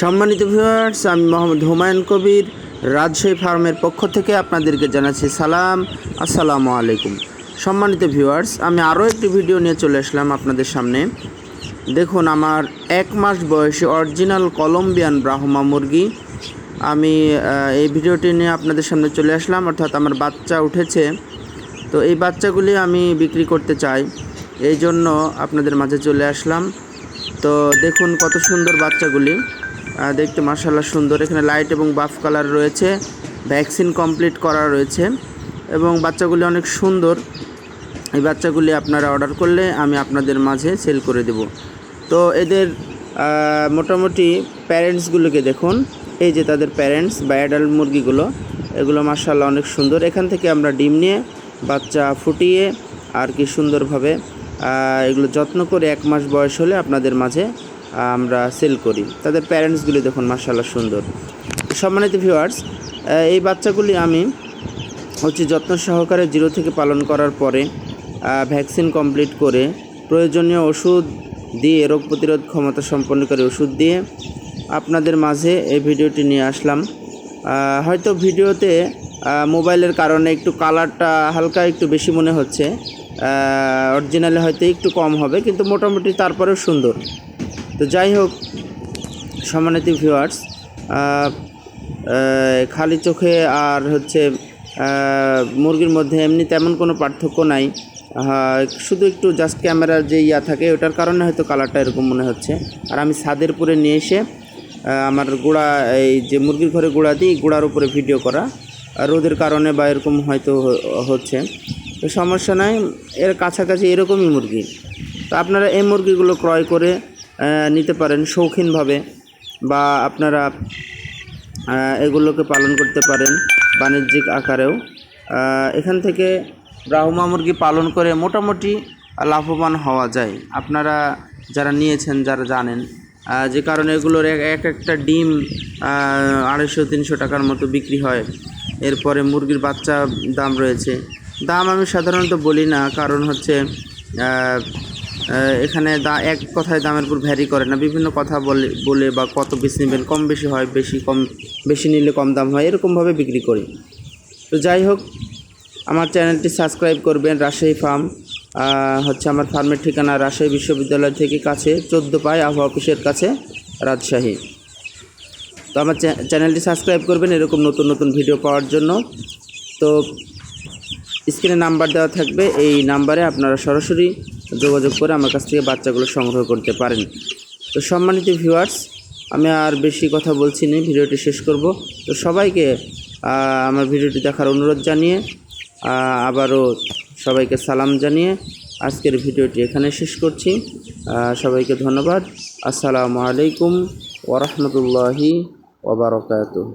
সম্মানিত ভিউয়ার্স আমি মোহাম্মদ হুমায়ুন কবির, রাজশাহী ফার্মের পক্ষ থেকে আপনাদেরকে জানাচ্ছি সালাম। আসসালামু আলাইকুম। সম্মানিত ভিউয়ার্স আমি আরও একটি ভিডিও নিয়ে চলে আসলাম আপনাদের সামনে। দেখুন, আমার এক মাস বয়সী অরিজিনাল কলম্বিয়ান ব্রাহ্মা মুরগি। আমি এই ভিডিওটি নিয়ে আপনাদের সামনে চলে আসলাম, অর্থাৎ আমার বাচ্চা উঠেছে। তো এই বাচ্চাগুলি আমি বিক্রি করতে চাই। এই জন্য আপনাদের মাঝে চলে আসলাম। তো দেখুন কত সুন্দর বাচ্চাগুলি। দেখতে মার্শাল্লাহ সুন্দর। এখানে লাইট এবং বাফ কালার রয়েছে। ভ্যাকসিন কমপ্লিট করা রয়েছে। এবং বাচ্চাগুলি অনেক সুন্দর। এই বাচ্চাগুলি আপনারা অর্ডার করলে আমি আপনাদের মাঝে সেল করে দেব। তো এদের মোটামুটি প্যারেন্টসগুলোকে দেখুন। এই যে তাদের প্যারেন্টস বা মুরগিগুলো, এগুলো মার্শাল্লাহ অনেক সুন্দর। এখান থেকে আমরা ডিম নিয়ে বাচ্চা ফুটিয়ে আর কি সুন্দরভাবে এগুলো যত্ন করে এক মাস বয়স হলে আপনাদের মাঝে আমরা সেল করি। তাদের প্যারেন্টসগুলি দেখুন মার্শাল্লাহ সুন্দর। সম্মানিত ভিউয়ার্স এই বাচ্চাগুলি আমি হচ্ছে যত্ন সহকারে জিরো থেকে পালন করার পরে ভ্যাকসিন কমপ্লিট করে প্রয়োজনীয় ওষুধ দিয়ে রোগ প্রতিরোধ ক্ষমতা সম্পন্নকারী ওষুধ দিয়ে আপনাদের মাঝে এই ভিডিওটি নিয়ে আসলাম। হয়তো ভিডিওতে মোবাইলের কারণে একটু কালারটা হালকা একটু বেশি মনে হচ্ছে। অরিজিনালে হয়তো একটু কম হবে, কিন্তু মোটামুটি তারপরেও সুন্দর। তো যাই হোক, সম্মানিত ভিউয়ার্স খালি চোখে আর হচ্ছে মুরগির মধ্যে এমনি তেমন কোনো পার্থক্য নাই। শুধু একটু জাস্ট ক্যামেরার যে ইয়া থাকে, ওটার কারণে হয়তো কালারটা এরকম মনে হচ্ছে। আর আমি ছাদের উপরে নিয়ে এসে আমার গুঁড়া, এই যে মুরগির ঘরে গুঁড়া দিই, গুঁড়ার উপরে ভিডিও করা। রোদের কারণে বা এরকম হয়তো হচ্ছে। তো সমস্যা নাই, এর কাছাকাছি এরকমই মুরগি। তো আপনারা এই মুরগিগুলো ক্রয় করে নিতে পারেন শৌখিনভাবে বা আপনারা এগুলোকে পালন করতে পারেন বাণিজ্যিক আকারেও। এখান থেকে ব্রাহ্মা মুরগি পালন করে মোটামুটি লাভবান হওয়া যায়। আপনারা যারা নিয়েছেন, যারা জানেন যে কারণে এগুলোর এক এক একটা ডিম আড়াইশো, তিনশো টাকার মতো বিক্রি হয়। এরপরে মুরগির বাচ্চা দাম রয়েছে। দাম আমি সাধারণত বলি না, কারণ হচ্ছে এখানে দা, এক কথায় দামের উপর ভ্যারি করে না। বিভিন্ন কথা বলে বলে বা কত বেশি নেবেন, কম বেশি হয়, বেশি কম, বেশি নিলে কম দাম হয়, এরকমভাবে বিক্রি করি। তো যাই হোক, আমার চ্যানেলটি সাবস্ক্রাইব করবেন, রাজশাহী ফার্ম হচ্ছে আমার ফার্মের ঠিকানা, রাজশাহী বিশ্ববিদ্যালয় থেকে কাছে, চোদ্দ পায় আবহাওয়া অফিসের কাছে, রাজশাহী। তো আমার চ্যানেলটি সাবস্ক্রাইব করবেন, এরকম নতুন নতুন ভিডিও পাওয়ার জন্য। তো স্ক্রিনে নাম্বার দেওয়া থাকবে। এই নাম্বারে আপনারা সরাসরি যোগাযোগ করে আমার কাছ থেকে বাচ্চাগুলো সংগ্রহ করতে পারেন। তো সম্মানিত ভিউয়ার্স আমি আর বেশি কথা বলছি না, ভিডিওটি শেষ করব। তো সবাইকে আমার ভিডিওটি দেখার অনুরোধ জানিয়ে আবারও সবাইকে সালাম জানিয়ে আজকের ভিডিওটি এখানে শেষ করছি। সবাইকে ধন্যবাদ। আসসালামু আলাইকুম ওরহমতুল্লাহি ওবরাকাতুহ